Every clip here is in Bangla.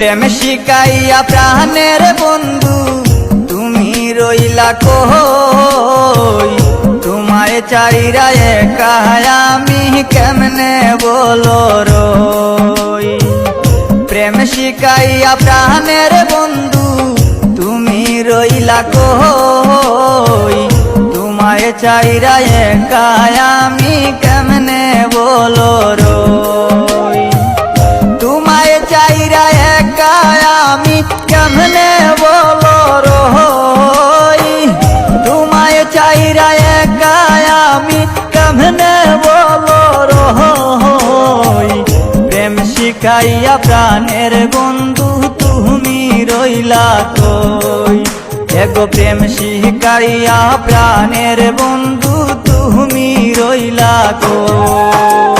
প্রেম শিকাইয়া প্রাণের বন্ধু, তুমি রইলা কই? তোমায় চাইরা একা আমি কেমনে বলো রই? প্রেম শিকাইয়া প্রাণের বন্ধু, তুমি রইলা কই? তোমায় চাইরা একা কেমনে বলো রই? কেমনে বলো রই? তোমায় চাইরা একা আমি কেমনে বলো রই? প্রেম শিখাইয়া প্রাণের বন্ধু তুমি রইলা কই? এগো প্রেম শিখাইয়া প্রাণের বন্ধু তুমি রইলা কই?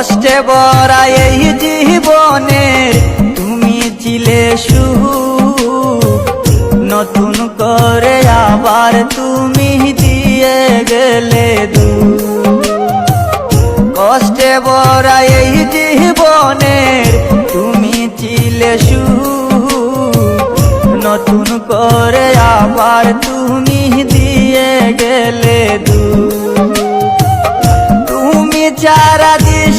কষ্টে বরা এই জীবনের তুমি ছিলে সুখ নতুন করে আবার তুমি দিয়ে গেলে দু কষ্টে বরা এই জীবনের তুমি ছিলে সুখ নতুন করে আবার তুমি দিয়ে গেলে দুঃখ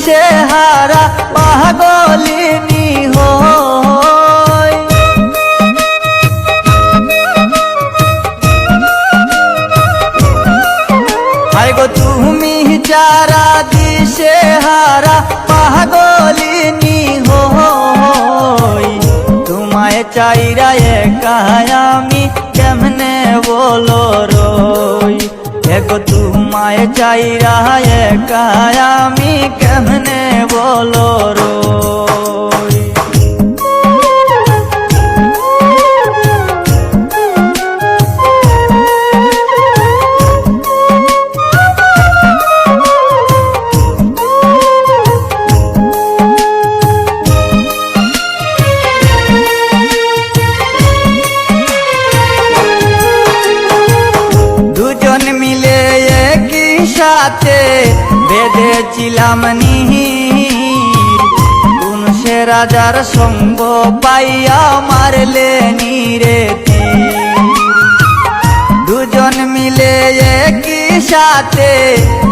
দিশে হারা পাগলিনী হয়। হায় গো তুমি চারা দিশে হারা পাগলিনী হয়, তোমায় চাইরা একা আমি কেমনে বলো তোমায় রায় একা আমি কেমনে বলো রই বেঁধেছিলাম নিহির কোন সে রাজার সঙ্গ পাইয়া মারলে নিরে। দুজন মিলে একই সাথে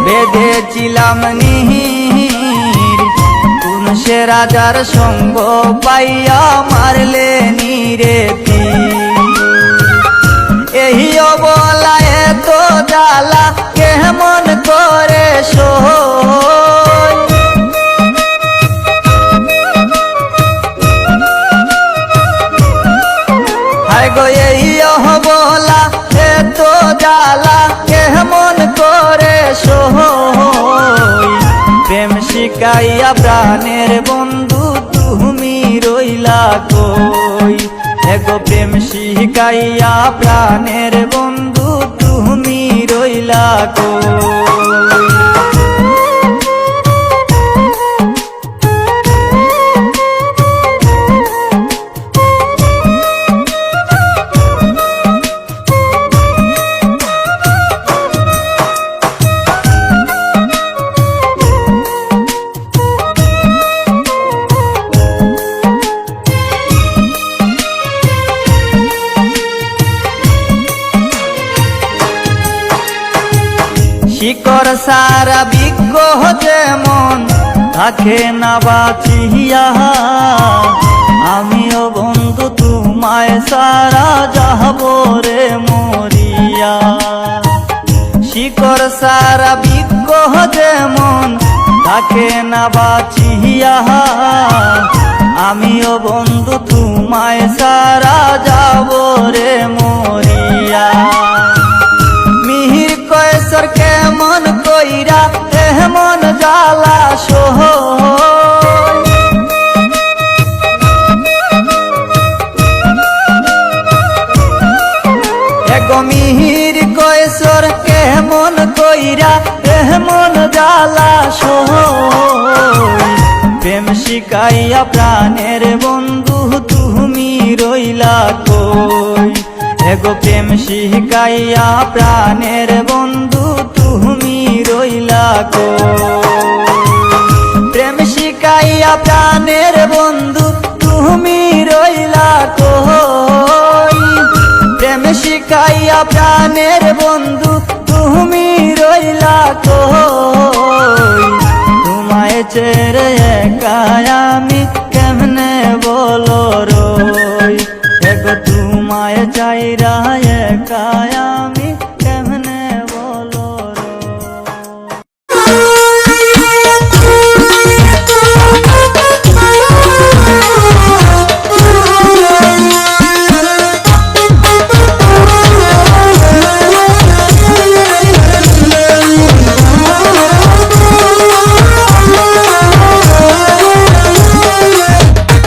বেঁধেছিলাম নিহির কোন সে রাজার সঙ্গ পাইয়া মারলে নিরে। এই অবলায় তো জ্বালা গো এই অবলা এত জ্বালা কেমন করে প্রেম শিকাইয়া প্রাণের বন্ধু তুমি রইলা কই? এগো প্রেম শিকাইয়া প্রাণের বন্ধু তুমি রইলা কই? শিকড় সারা বিজ্ঞ যেমন থাকে না বাঁচিয়া আমিও বন্ধু, তোমায় সারা যাব রে মরিয়া শিকড় সারা বিজ্ঞ যেমন থাকে না বাঁচিয়া আমিও বন্ধু, তোমায় সারা যাব রে মরিয়া। এগো মিহির কয়সর কেমন কইরা এমন জ্বালা সই প্রেম শিকাইয়া প্রাণের বন্ধু তুমি রইলা কই? এগো প্রেম শিকাইয়া প্রাণের বন্ধু তুমি রইলা কই? প্রেম শিকাইয়া প্রাণের বন্ধু তুমি প্রাণের বন্ধু তুমি রইলা কই? তোমায় ছেড়ে একা আমি